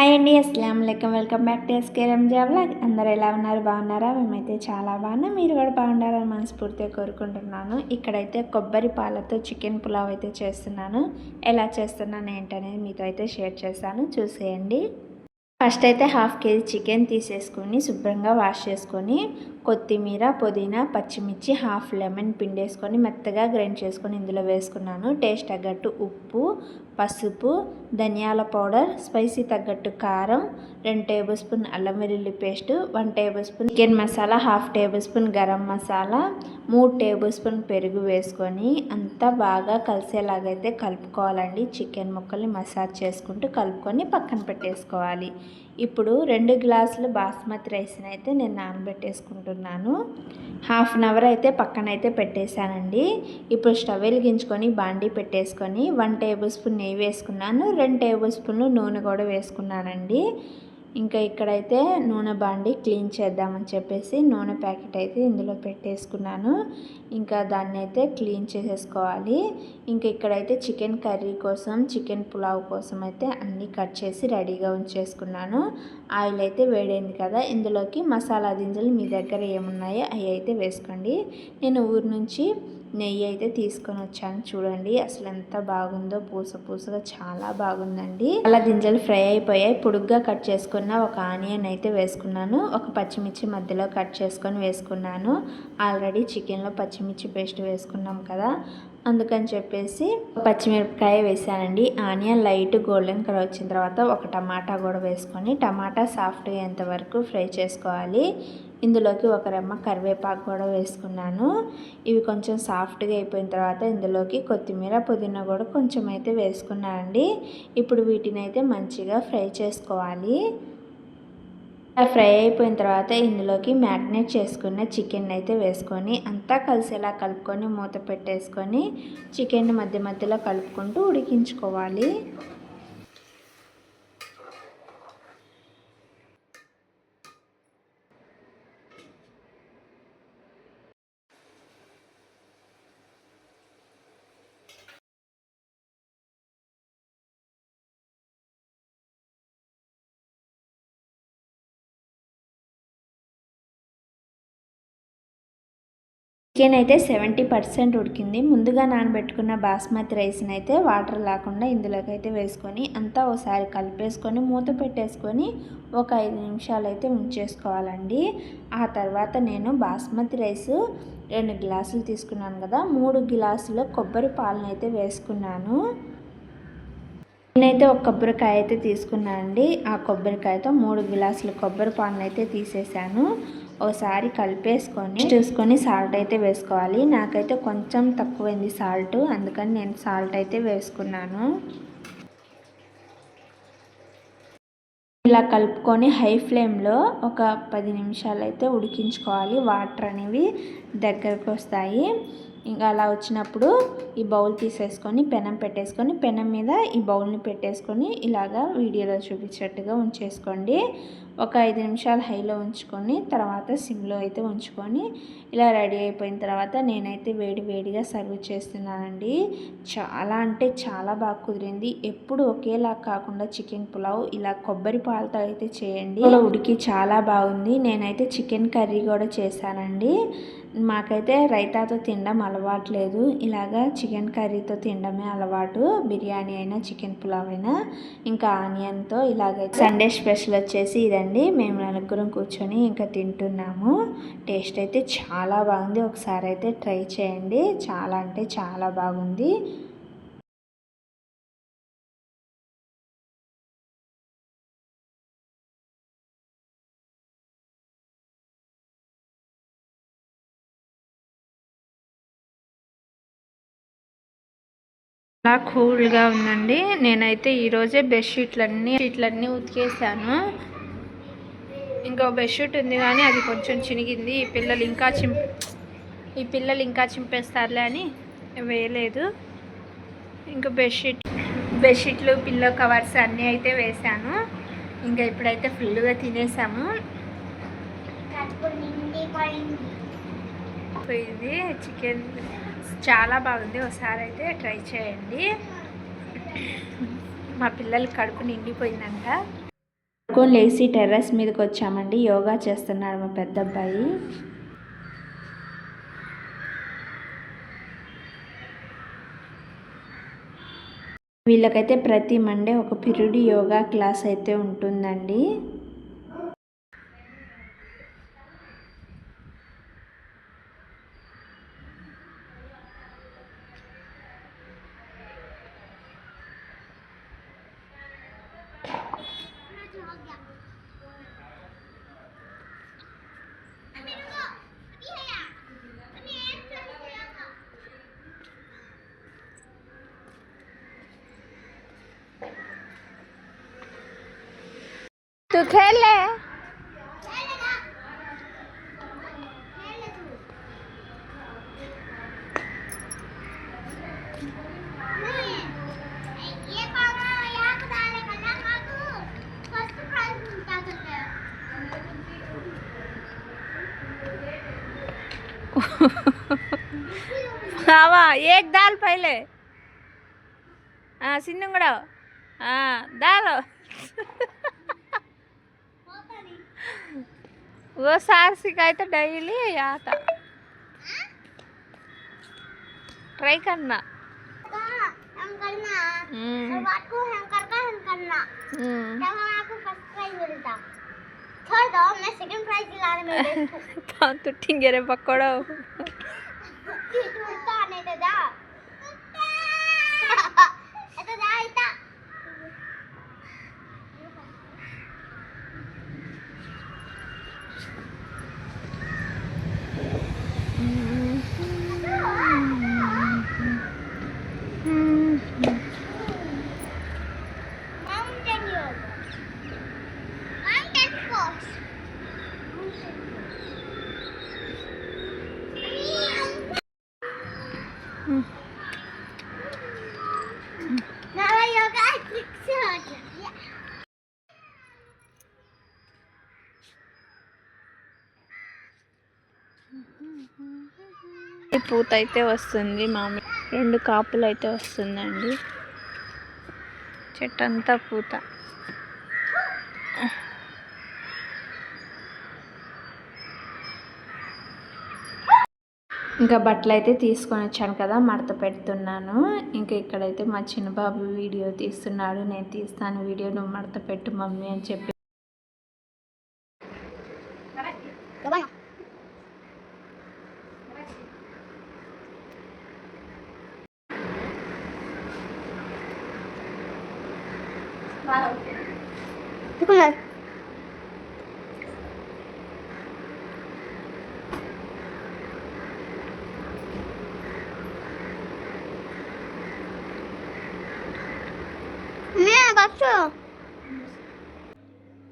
Hi అండి అస్సలం లెక్కం welcome back to SK Ranja vlog. అందరు ఎలా ఉన్నారు? బాగున్నారా? మేమైతే చాలా బాగున్నాం. మీరు కూడా బాగుండాలని మనస్ఫూర్తిగా కోరుకుంటున్నాను. ఇక్కడైతే కొబ్బరి పాలతో చికెన్ పులావ్ అయితే చేస్తున్నాను. ఎలా చేస్తున్నాను ఏంటనేది మీతో అయితే షేర్ చేస్తాను చూసేయండి. ఫస్ట్ అయితే హాఫ్ కేజీ చికెన్ తీసేసుకొని శుభ్రంగా వాష్ చేసుకొని కొత్తిమీర పుదీనా పచ్చిమిర్చి హాఫ్ లెమన్ పిండేసుకొని మెత్తగా గ్రైండ్ చేసుకొని ఇందులో వేసుకున్నాను. టేస్ట్ తగ్గట్టు ఉప్పు పసుపు ధనియాల పౌడర్ స్పైసీ తగ్గట్టు కారం రెండు టేబుల్ స్పూన్ అల్లం వెల్లుల్లి paste one tablespoon chicken masala half tablespoon garam masala మూడు టేబుల్ స్పూన్ పెరుగు వేసుకొని అంతా బాగా కలిసేలాగైతే కలుపుకోవాలండి. చికెన్ ముక్కల్ని మసాజ్ చేసుకుంటూ కలుపుకొని పక్కన పెట్టేసుకోవాలి. ఇప్పుడు రెండు గ్లాసులు బాస్మతి రైస్ని అయితే నేను నానబెట్టేసుకుంటున్నాను. హాఫ్ అన్ అవర్ అయితే పక్కన అయితే పెట్టేశానండి. ఇప్పుడు స్టవ్ వెలిగించుకొని బాండీ పెట్టేసుకొని వన్ టేబుల్ స్పూన్ నెయ్యి వేసుకున్నాను. రెండు టేబుల్ స్పూన్లు నూనె కూడా వేసుకున్నానండి. ఇంకా ఇక్కడైతే నూనె బాండి క్లీన్ చేద్దామని చెప్పేసి నూనె ప్యాకెట్ అయితే ఇందులో పెట్టేసుకున్నాను. ఇంకా దాన్ని అయితే క్లీన్ చేసేసుకోవాలి. ఇంకా ఇక్కడైతే చికెన్ కర్రీ కోసం చికెన్ పులావ్ కోసం అయితే అన్నీ కట్ చేసి రెడీగా ఉంచేసుకున్నాను. ఆయిల్ అయితే వేడైంది కదా ఇందులోకి మసాలా దింజలు మీ దగ్గర ఏమున్నాయో అవి అయితే వేసుకోండి. నేను ఊరి నుంచి నెయ్యి అయితే తీసుకొని వచ్చాను. చూడండి అసలు ఎంత బాగుందో. పూస పూసగా చాలా బాగుందండి. అలా గింజలు ఫ్రై అయిపోయాయి. పొడుగ్గా కట్ చేసుకున్న ఒక ఆనియన్ అయితే వేసుకున్నాను. ఒక పచ్చిమిర్చి మధ్యలో కట్ చేసుకొని వేసుకున్నాను. ఆల్రెడీ చికెన్లో పచ్చిమిర్చి పేస్ట్ వేసుకున్నాం కదా. అందుకని చెప్పేసి పచ్చిమిరపకాయ వేసానండి. ఆనియన్ లైట్ గోల్డెన్ కలర్ వచ్చిన తర్వాత ఒక టమాటా కూడా వేసుకొని టమాటా సాఫ్ట్ అయ్యేంత వరకు ఫ్రై చేసుకోవాలి. ఇందులోకి ఒక రెమ్మ కరివేపాకు కూడా వేసుకున్నాను. ఇవి కొంచెం సాఫ్ట్గా అయిపోయిన తర్వాత ఇందులోకి కొత్తిమీర పుదీనా కూడా కొంచెం అయితే వేసుకున్నానండి. ఇప్పుడు వీటిని అయితే మంచిగా ఫ్రై చేసుకోవాలి. ఫ్రై అయిపోయిన తర్వాత ఇందులోకి మ్యారినేట్ చేసుకున్న చికెన్ అయితే వేసుకొని అంతా కలిసేలా కలుపుకొని మూత పెట్టేసుకొని చికెన్ మధ్య మధ్యలో కలుపుకుంటూ ఉడికించుకోవాలి. చికెన్ అయితే సెవెంటీ పర్సెంట్ ఉడికింది. ముందుగా నానబెట్టుకున్న బాస్మతి రైస్ని అయితే వాటర్ లేకుండా ఇందులోకి అయితే వేసుకొని అంతా ఒకసారి కలిపేసుకొని మూత పెట్టేసుకొని ఒక ఐదు నిమిషాలు అయితే ఉంచేసుకోవాలండి. ఆ తర్వాత నేను బాస్మతి రైస్ రెండు గ్లాసులు తీసుకున్నాను కదా మూడు గ్లాసులు కొబ్బరి పాలను అయితే వేసుకున్నాను. నేనైతే ఒక కొబ్బరికాయ అయితే తీసుకున్నానండి. ఆ కొబ్బరికాయతో మూడు గ్లాసులు కొబ్బరి పాలను అయితే తీసేసాను ఒకసారి కలిపేసుకొని చూసుకొని సాల్ట్ అయితే వేసుకోవాలి. నాకైతే కొంచెం తక్కువైంది సాల్ట్ అందుకని నేను సాల్ట్ అయితే వేసుకున్నాను. ఇలా కలుపుకొని హై ఫ్లేమ్లో ఒక పది నిమిషాలు అయితే ఉడికించుకోవాలి. వాటర్ అనేవి దగ్గరకు వస్తాయి. ఇంకా అలా వచ్చినప్పుడు ఈ బౌల్ తీసేసుకొని పెనం పెట్టేసుకొని పెనం మీద ఈ బౌల్ని పెట్టేసుకొని ఇలాగా వీడియోలో చూపించేట్టుగా ఉంచేసుకోండి. ఒక ఐదు నిమిషాలు హైలో ఉంచుకొని తర్వాత సిమ్లో అయితే ఉంచుకొని ఇలా రెడీ అయిపోయిన తర్వాత నేనైతే వేడి వేడిగా సర్వ్ చేస్తున్నానండి. చాలా అంటే చాలా బాగా కుదిరింది. ఎప్పుడు ఒకేలా కాకుండా చికెన్ పులావ్ ఇలా కొబ్బరి పాలతో అయితే చేయండి. ఉడికి చాలా బాగుంది. నేనైతే చికెన్ కర్రీ కూడా చేశానండి. మాకైతే రైతాతో తినడం అలవాట్లేదు. ఇలాగా చికెన్ కర్రీతో తినడమే అలవాటు. బిర్యానీ అయినా చికెన్ పులావ్ అయినా ఇంకా ఆనియన్తో ఇలాగైతే. సండే స్పెషల్ వచ్చేసి ఇదండి. మేము నలుగురం కూర్చొని ఇంకా తింటున్నాము. టేస్ట్ అయితే చాలా బాగుంది. ఒకసారి అయితే ట్రై చేయండి. చాలా అంటే చాలా బాగుంది. చాలా కూల్గా ఉందండి. నేనైతే ఈరోజే బెడ్షీట్లన్నీ షీట్లన్నీ ఉతికేసాను. ఇంకో బెడ్షీట్ ఉంది కానీ అది కొంచెం చినిగింది. ఈ పిల్లలు ఇంకా చిం ఈ పిల్లలు ఇంకా చింపేస్తారులే అని వేయలేదు. ఇంకా బెడ్షీట్ బెడ్షీట్లు పిల్లో కవర్స్ అన్నీ అయితే వేసాను. ఇంకా ఇప్పుడైతే ఫుల్గా తినేసాము. ఇది చికెన్ చాలా బాగుంది. ఒకసారి అయితే ట్రై చేయండి. మా పిల్లలు కడుపు నిండిపోయిందంట. పడుకొని లేచి టెర్రస్ మీదకి వచ్చామండి. యోగా చేస్తున్నాడు మా పెద్ద అబ్బాయి వీళ్ళకైతే ప్రతి మండే ఒక పిరుడి యోగా క్లాస్ అయితే ఉంటుందండి. मिलता करते आवा एक दाल पहले हाँ सिन्नु కూడా దాల్ वो सार सिखाए तो डेली आता ट्राई करना हम करना हम्म, और बात को हम करना हम करना हम्म। तब हमारे को फर्स्ट प्राइज मिलता छोड़ दो मैं सेकंड प्राइज दिलाने में देखूं तो टूटेंगे रे पकड़ो పూత అయితే వస్తుంది మామి రెండు కాపులు అయితే వస్తుందండి. చెట్టు అంతా పూత. ఇంకా బట్టలు అయితే తీసుకొని వచ్చాను కదా మడత పెడుతున్నాను. ఇంకా ఇక్కడైతే మా చిన్న బాబు వీడియో తీస్తున్నాడు నేను తీస్తాను వీడియో నువ్వు మడత పెట్టు మమ్మీ అని చెప్పి. Qué bueno.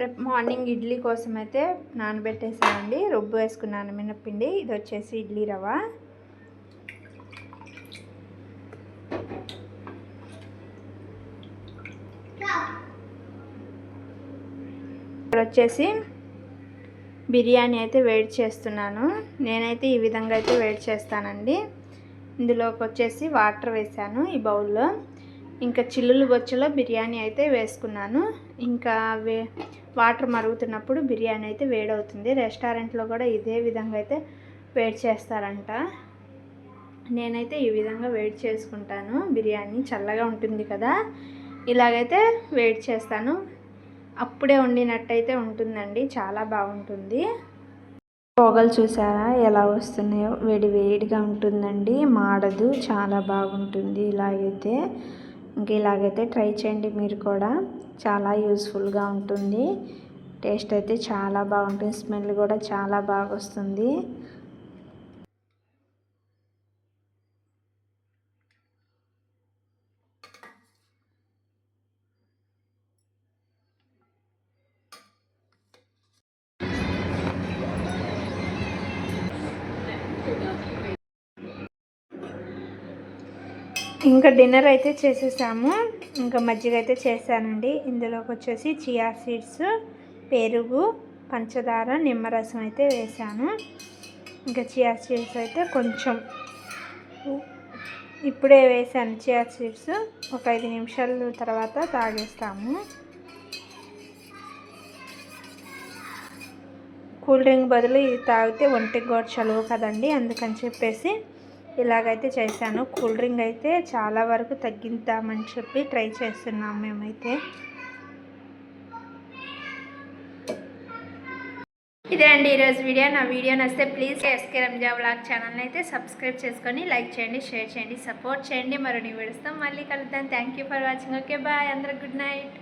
రేపు మార్నింగ్ ఇడ్లీ కోసం అయితే నానబెట్టేసానండి రుబ్బు వేసుకున్నాను మినపిండి ఇది వచ్చేసి ఇడ్లీ రవ్వ. ఇక్కడ వచ్చేసి బిర్యానీ అయితే వేడి చేస్తున్నాను. నేనైతే ఈ విధంగా అయితే వేడి చేస్తానండి. ఇందులోకి వచ్చేసి వాటర్ వేసాను ఈ బౌల్లో. ఇంకా చిల్లులు బొచ్చలో బిర్యానీ అయితే వేసుకున్నాను. ఇంకా వే వాటర్ మరుగుతున్నప్పుడు బిర్యానీ అయితే వేడవుతుంది. రెస్టారెంట్లో కూడా ఇదే విధంగా అయితే వేడి చేస్తారంట. నేనైతే ఈ విధంగా వేడి చేసుకుంటాను. బిర్యానీ చల్లగా ఉంటుంది కదా ఇలాగైతే వేడి చేస్తాను. అప్పుడే వండినట్టయితే ఉంటుందండి. చాలా బాగుంటుంది. పొగలు చూసారా? ఎలా వస్తున్నాయో. వేడి వేడిగా ఉంటుందండి. మాడదు. చాలా బాగుంటుంది. ఇలాగైతే ఇంక ఇలాగైతే ట్రై చేయండి మీరు కూడా. చాలా యూస్ఫుల్గా ఉంటుంది. టేస్ట్ అయితే చాలా బాగుంటుంది. స్మెల్ కూడా చాలా బాగా వస్తుంది. ఇంకా డిన్నర్ అయితే చేసేసాము. ఇంకా మజ్జిగ అయితే చేశానండి. ఇందులోకి వచ్చేసి చియా సీడ్స్ పెరుగు పంచదార నిమ్మరసం అయితే వేసాను ఇంకా చియా సీడ్స్ అయితే కొంచెం ఇప్పుడే వేసాను చియా సీడ్స్. ఒక ఐదు నిమిషాల తర్వాత తాగేస్తాము. కూల్ డ్రింక్ బదులు ఇది తాగితే ఒంటికి కూడా చలువు కదండి అందుకని చెప్పేసి ఇలాగైతే చేశాను. కూల్ డ్రింక్ అయితే చాలా వరకు తగ్గిద్దామని చెప్పి ట్రై చేస్తున్నాం మేమైతే. ఇదే అండి ఈరోజు వీడియో. నా వీడియో నచ్చితే ప్లీజ్ ఎస్కే రంజా బ్లాగ్ ఛానల్ని అయితే సబ్స్క్రైబ్ చేసుకొని లైక్ చేయండి షేర్ చేయండి సపోర్ట్ చేయండి. మరో నీ విడుస్తాం మళ్ళీ కలుద్దాం. Thank you for watching okay bye అందరికి గుడ్ నైట్